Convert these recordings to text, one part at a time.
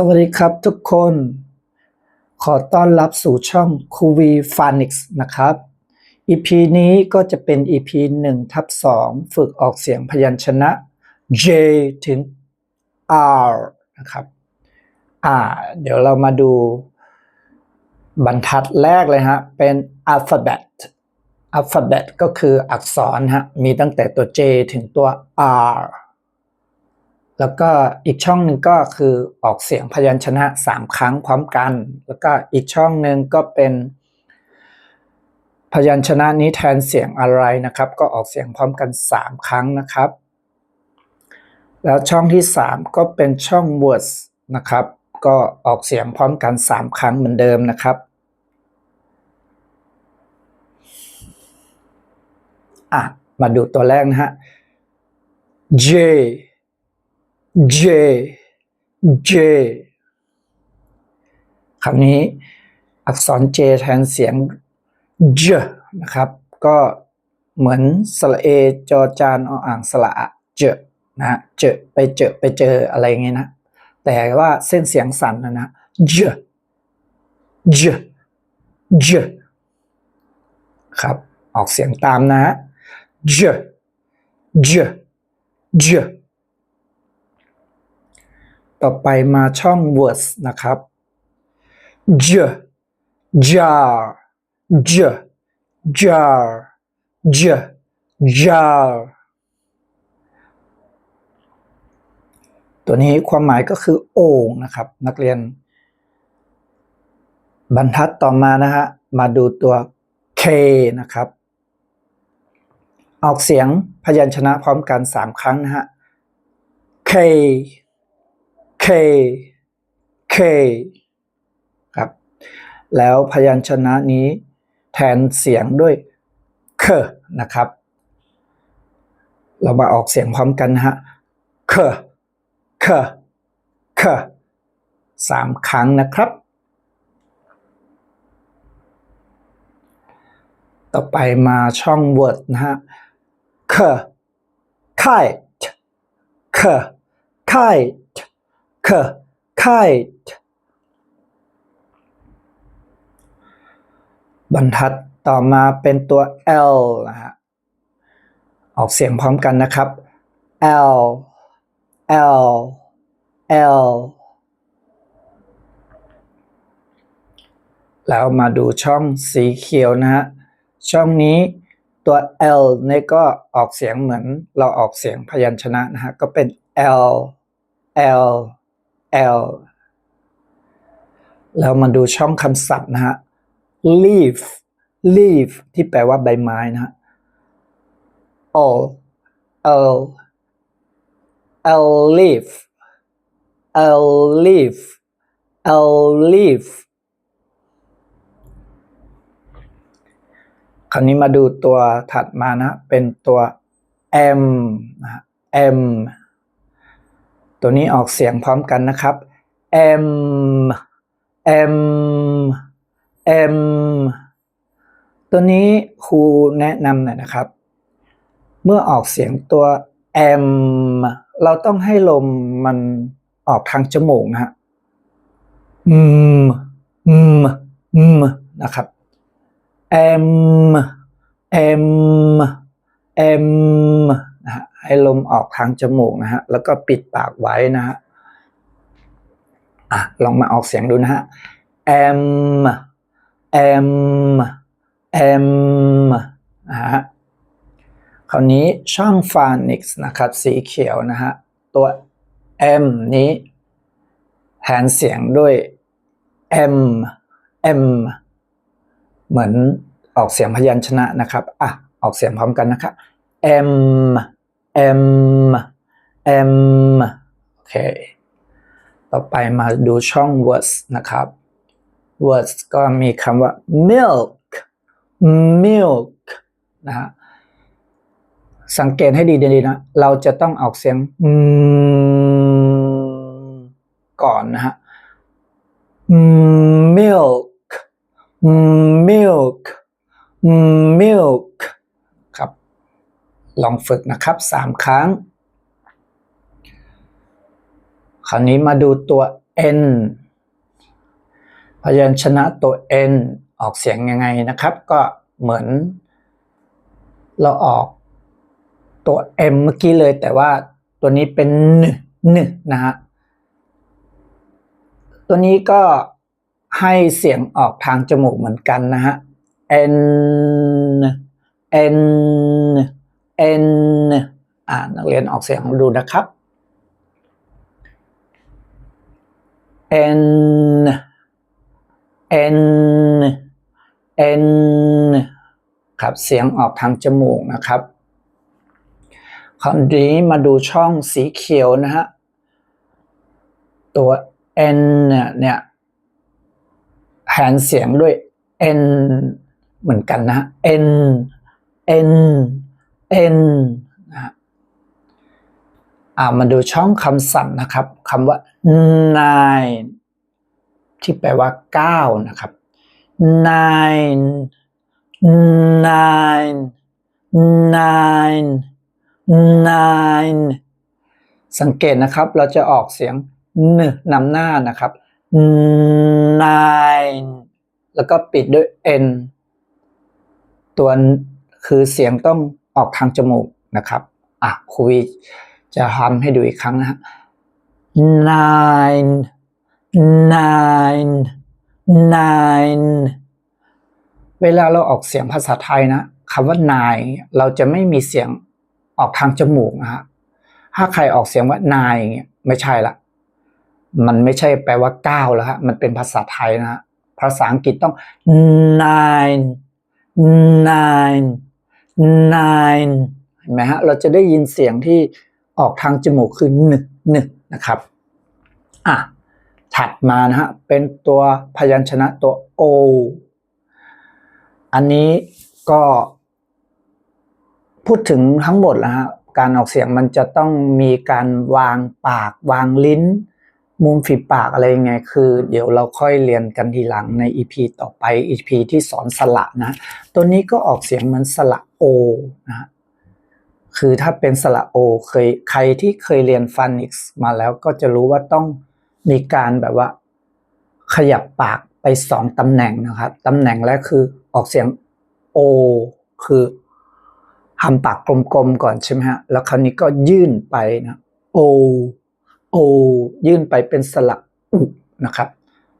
สวัสดีครับทุกคน ขอต้อนรับสู่ช่องคูวีฟานิกส์นะครับ EP นี้ก็จะเป็น EP 1ทับ2ฝึกออกเสียงพยัญชนะ J ถึง R นะครับ อ่า เดี๋ยวเรามาดูบรรทัดแรกเลยฮะ เป็น alphabet alphabet ก็คืออักษรฮะ มีตั้งแต่ตัว J ถึงตัว R แล้วก็อีกช่องหนึ่งก็คือออกเสียงพยัญชนะสามครั้งพร้อมกัน แล้วก็อีกช่องหนึ่งก็เป็น พยัญชนะนี้แทนเสียงอะไรนะครับ ก็ออกเสียงพร้อมกันสามครั้งนะครับ แล้วช่องที่สามก็เป็นช่อง words นะครับ ก็ออกเสียงพร้อมกันสามครั้งเหมือนเดิมนะครับอะมาดูตัวแรกนะฮะ J J J คำนี้อักษร J แทนเสียง J นะครับ ก็เหมือนสระเอจอจานออ่างสระอะเจอนะเจอไปเจอไปเจออะไรเงี้ยนะ แต่ว่าเส้นเสียงสั่นนะนะ J J J ครับ ออกเสียงตามนะฮะ J J J ต่อไปมาช่อง words นะครับ j jar j jar j jar ตัวนี้ความหมายก็คือโอ่งนะครับ นักเรียน บรรทัดต่อมานะฮะ มาดูตัว K นะครับ ออกเสียงพยัญชนะพร้อมกัน 3 ครั้งนะฮะ K K K ครับ แล้วพยัญชนะนี้แทนเสียงด้วยเคนะครับ เรามาออกเสียงพร้อมกันนะฮะเคเคเคสามครั้งนะครับ ต่อไปมาช่อง word นะฮะเค kite เค kite เค kite บรรทัดต่อมาเป็นตัว L นะฮะ ออกเสียงพร้อมกันนะครับ L L L แล้วมาดูช่องสีเขียวนะฮะ ช่องนี้ตัว L เนี่ก็ออกเสียงเหมือนเราออกเสียงพยัญชนะนะฮะ ก็เป็น L L L แล้วมาดูช่องคำศัพท์นะฮะ leaf leaf ที่แปลว่าใบไม้นะฮะ all l l leaf l leaf l leaf คราวนี้มาดูตัวถัดมานะ เป็นตัว m นะ m ตัวนี้ออกเสียงพร้อมกันนะครับ m m m ตัวนี้ครูแนะนำหน่อยนะครับ เมื่อออกเสียงตัว m เราต้องให้ลมมันออกทางจมูกนะฮะ อืม อืม อืม นะครับ m m m ให้ลมออกทางจมูกนะฮะ แล้วก็ปิดปากไว้นะฮะอะลองมาออกเสียงดูนะฮะ m m m นะฮะคราวนี้ช่องฟานิกส์นะครับ สีเขียวนะฮะ ตัว m นี้แทนเสียงด้วย m m เหมือนออกเสียงพยัญชนะนะครับ อะ ออกเสียงพร้อมกันนะครับ m m m โอเค ต่อไปมาดูช่อง words นะครับ words ก็มีคำว่า milk milk นะฮะ สังเกตให้ดีดีนะ เราจะต้องออกเสียงอืมก่อนนะฮะ milk milk milk ลองฝึกนะครับสามครั้ง คราวนี้มาดูตัว n พยัญชนะตัว n ออกเสียงยังไงนะครับ ก็เหมือน เราออกตัว m เมื่อกี้เลย แต่ว่าตัวนี้เป็นนนนะฮะตัวนี้ก็ให้เสียงออกทางจมูกเหมือนกันนะฮะ n n n อ่านักเรียนออกเสียงดูนะครับ n n n ครับเสียงออกทางจมูกนะครับคราวนี้มาดูช่องสีเขียวนะฮะ ตัว n เนี่ยเนี่ยแทนเสียงด้วย n เหมือนกันนะ n n n นะฮะอ่ามาดูช่องคำสั่นนะครับคำว่า nine ที่แปลว่าเก้านะครับ nine nine nine nine สังเกตนะครับเราจะออกเสียงนนำหน้านะครับ nine แล้วก็ปิดด้วย n ตัวคือเสียงต้อง ออกทางจมูกนะครับอะครูวีจะทำให้ดูอีกครั้งนะฮะ nine nine nine เวลาเราออกเสียงภาษาไทยนะคำว่า nine เราจะไม่มีเสียงออกทางจมูกนะฮะถ้าใครออกเสียงว่า nine เงี้ยไม่ใช่ละ มันไม่ใช่แปลว่าเก้าแล้วฮะมันเป็นภาษาไทยนะฮะภาษาอังกฤษต้อง nine nine nine เห็นไหมฮะ เราจะได้ยินเสียงที่ออกทางจมูกคือหนึ่งหนึ่งนะครับอะถัดมานะฮะ เป็นตัวพยัญชนะตัว o อันนี้ก็พูดถึงทั้งหมดแล้วฮะการออกเสียงมันจะต้องมีการวางปากวางลิ้น มุมฝีปากอะไรยังไง คือ เดี๋ยวเราค่อยเรียนกันทีหลังใน EP ต่อไป EP ที่สอนสระนะ ตัวนี้ก็ออกเสียงเหมือนสระ โอนะคือถ้าเป็นสระโอเคยใครที่เคยเรียนฟันิกส์มาแล้วก็จะรู้ว่าต้องมีการแบบว่า ขยับปากไปสองตำแหน่งนะครับตำแหน่งแรกคือออกเสียงโอคือทำปากกลมๆก่อนใช่ไหมฮะแล้วคราวนี้ก็ยื่นไปนะโอโอยื่นไปเป็นสระอุนะครับ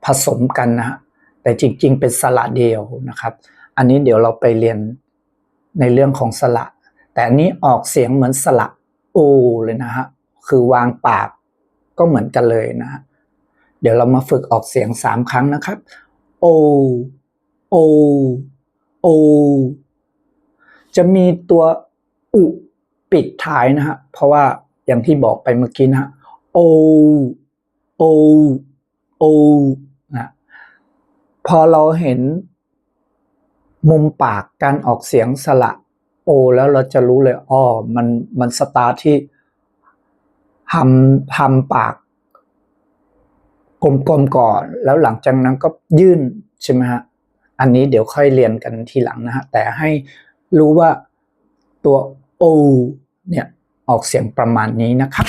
ผสมกันนะฮะแต่จริงๆเป็นสระเดียวนะครับ อันนี้เดี๋ยวเราไปเรียน ในเรื่องของสระ แต่อันนี้ออกเสียงเหมือนสระโอเลยนะฮะ คือวางปากก็เหมือนกันเลยนะ เดี๋ยวเรามาฝึกออกเสียงสามครั้งนะครับโอโอโอจะมีตัวอุปิดท้ายนะฮะ เพราะว่าอย่างที่บอกไปเมื่อกี้นะฮะโอโอโอนะพอเราเห็น มุมปากการออกเสียงสระโอ แล้วเราจะรู้เลยอ๋อมันมันสตาร์ทที่ทำทำปากกลมๆก่อน แล้วหลังจากนั้นก็ยื่นใช่ไหมฮะอันนี้เดี๋ยวค่อยเรียนกันทีหลังนะฮะแต่ให้รู้ว่าตัว o เนี่ยออกเสียงประมาณนี้นะครับ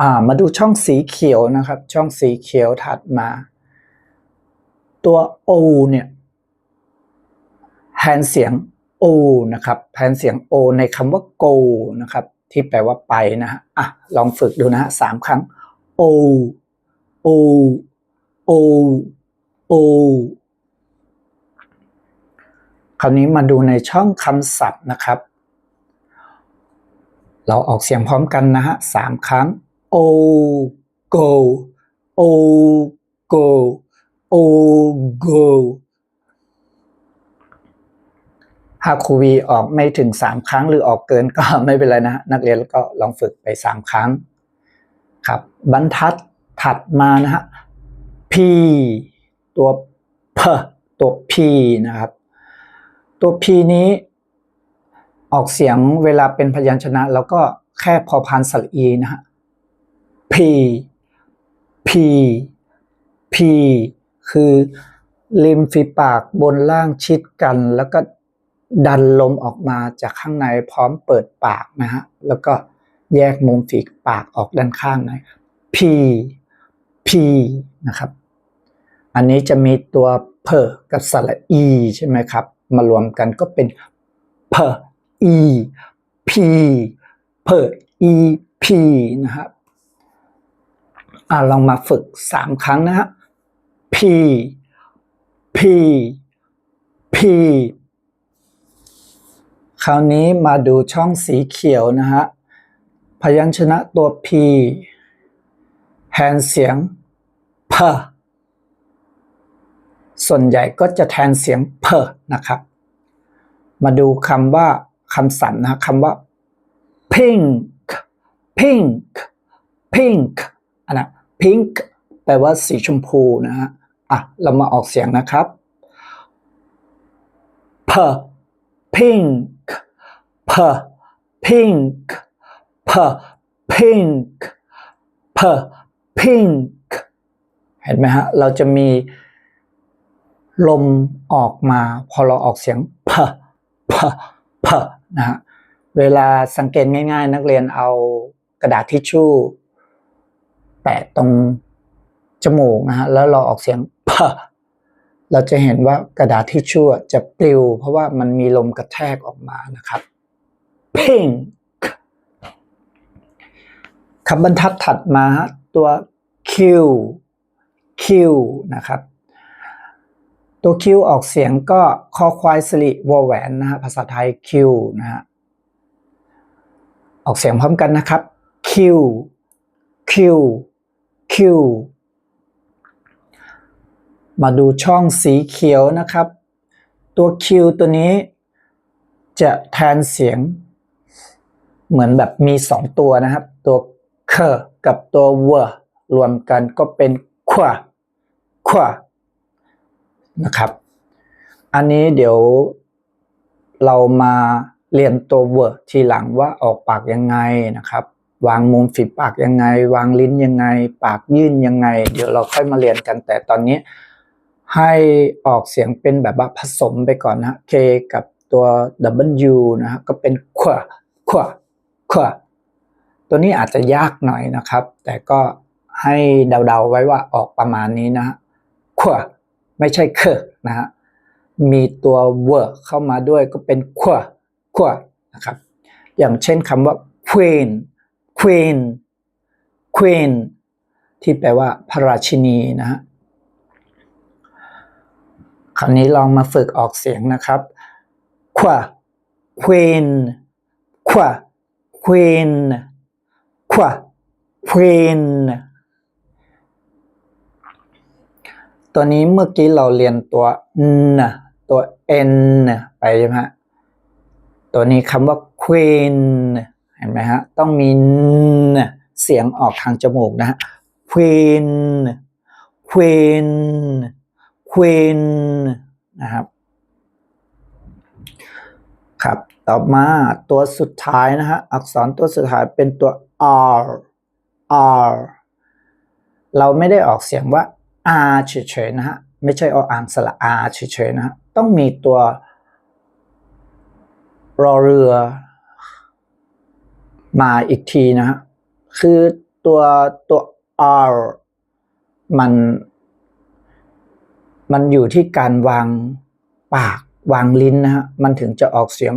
อ่ามาดูช่องสีเขียวนะครับ ช่องสีเขียวถัดมา ตัว o เนี่ย แทนเสียง o นะครับแทนเสียง o ในคำว่า go นะครับที่แปลว่าไปนะฮะอะลองฝึกดูนะฮะสามครั้ง o o o o คราวนี้มาดูในช่องคำศัพท์นะครับ เราออกเสียงพร้อมกันนะฮะสามครั้ง o go o go o go หากครูวีออกไม่ถึงสามครั้งหรือออกเกินก็ไม่เป็นไรนะฮะนักเรียนก็ลองฝึกไปสามครั้งครับบรรทัดถัดมานะฮะ p ตัว p ตัว p นะครับ ตัว p นี้ออกเสียงเวลาเป็นพยัญชนะ แล้วก็แค่พอพานสระอีนะฮะ p p p คือริมฝีปากบนล่างชิดกันแล้วก็ ดันลมออกมาจากข้างในพร้อมเปิดปากนะฮะแล้วก็แยกมุมฝีปากออกด้านข้างใน p p นะครับ อันนี้จะมีตัวเพอกับสระ e ใช่ไหมครับ มารวมกันก็เป็นเพอ e p เพอ e p นะครับอ่าลองมาฝึกสามครั้งนะฮะ p p p คราวนี้มาดูช่องสีเขียวนะฮะ พยัญชนะตัว p แทนเสียง p ส่วนใหญ่ก็จะแทนเสียง p นะครับ มาดูคำว่าคำศัพท์นะคำว่า pink pink pink อันนะ pink แปลว่าสีชมพูนะฮะ อะ เรามาออกเสียงนะครับ p pink p pink p pink p pink เห็นไหมฮะ เราจะมีลมออกมา พอเราออกเสียง p p p นะฮะ เวลาสังเกตง่ายๆ นักเรียนเอากระดาษทิชชู่ แปะตรงจมูกนะฮะ แล้วเราออกเสียง p เราจะเห็นว่ากระดาษทิชชู่จะปลิว เพราะว่ามันมีลมกระแทกออกมานะครับ pink คำบรรทัดถัดมาฮะตัว q q นะครับ ตัว q ออกเสียงก็คอควายสลิวอแหวนนะฮะภาษาไทย q นะฮะออกเสียงพร้อมกันนะครับ q q q มาดูช่องสีเขียวนะครับ ตัว Q ตัวนี้จะแทนเสียง เหมือนแบบมีสองตัวนะครับ ตัวเคกับตัวเวรวมกันก็เป็นขวาขวานะครับ อันนี้เดี๋ยวเรามาเรียนตัวเวอร์ทีหลังว่าออกปากยังไงนะครับ วางมุมฝีปากยังไง วางลิ้นยังไง ปากยื่นยังไง เดี๋ยวเราค่อยมาเรียนกันแต่ตอนนี้ให้ออกเสียงเป็นแบบว่าผสมไปก่อนนะ K กับตัว W นะฮะก็เป็นขวาขวาขวาตัวนี้อาจจะยากหน่อยนะครับ แต่ก็ให้เดาๆไว้ว่าออกประมาณนี้นะขวาไม่ใช่เคนะฮะมีตัวเวอร์เข้ามาด้วยก็เป็นขวาขวนะครับ อย่างเช่นคำว่า queen queen queen ที่แปลว่าพระราชินีนะฮะคราวนี้ลองมาฝึกออกเสียงนะครับขวา queen ขว queen ขวา queen ตัวนี้เมื่อกี้เราเรียนตัว n ตัว n ไปใช่ไหมฮะ ตัวนี้คำว่า queen เห็นไหมฮะ ต้องมี n เสียงออกทางจมูกนะฮะ queen queen queen นะครับ ครับ ต่อมาตัวสุดท้ายนะฮะ อักษรตัวสุดท้ายเป็นตัว r r เราไม่ได้ออกเสียงว่า r เฉยๆนะฮะ ไม่ใช่ออ่างสระ r เฉยๆนะฮะ ต้องมีตัวรอเรือ มาอีกทีนะฮะ คือตัวตัว r มัน มันอยู่ที่การวางปากวางลิ้นนะฮะ มันถึงจะออกเสียง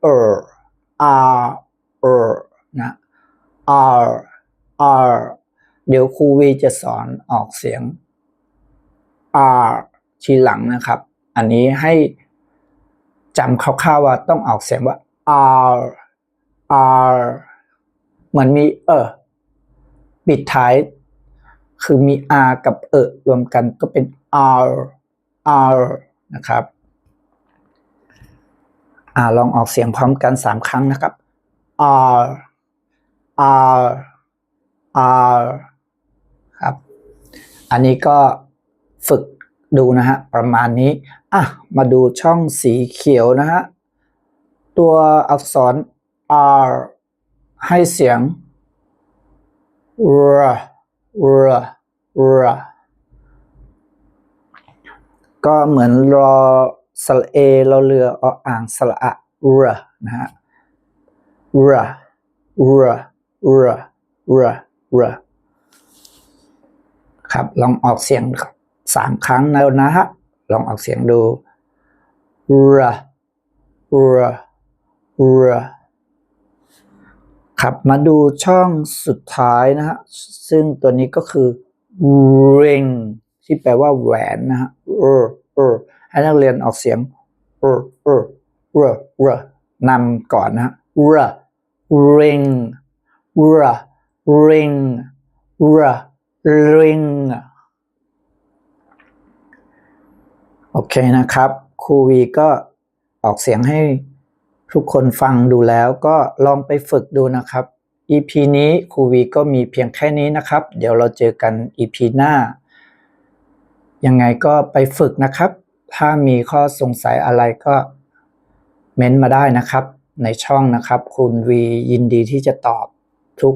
เออ r เออนะ r r เดี๋ยวครูวีจะสอนออกเสียง r ทีหลังนะครับ อันนี้ให้จำคร่าวๆว่าต้องออกเสียงว่า r r เหมือนมีเออปิดท้าย คือมี r กับเออรวมกันก็เป็น r r นะครับ อ่าลองออกเสียงพร้อมกันสามครั้งนะครับ r r r ครับ อันนี้ก็ฝึกดูนะฮะประมาณนี้อะมาดูช่องสีเขียวนะฮะตัวอักษร r ให้เสียง r r r ก็เหมือนรอ สระเอเราเรือออ่างสระอะ r นะฮะ r r r r r คครับลองออกเสียงสามครั้งแล้วนะฮะลองออกเสียงดูระระระครับมาดูช่องสุดท้ายนะฮะซึ่งตัวนี้ก็คือ ring ที่แปลว่าแหวนนะฮะเออเออ ให้นักเรียนออกเสียงเออเออเออเออนำก่อนนะฮะ r ring r ring r ring โอเคนะครับ ครูวีก็ออกเสียงให้ทุกคนฟังดูแล้วก็ลองไปฝึกดูนะครับ EP นี้ครูวีก็มีเพียงแค่นี้นะครับ เดี๋ยวเราเจอกัน EP หน้า ยังไงก็ไปฝึกนะครับ ถ้ามีข้อสงสัยอะไรก็เม้นต์มาได้นะครับ ในช่องนะครับ คุณวียินดีที่จะตอบทุก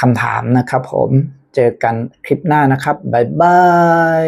คำถามนะครับผมเจอกันคลิปหน้านะครับ บ๊ายบาย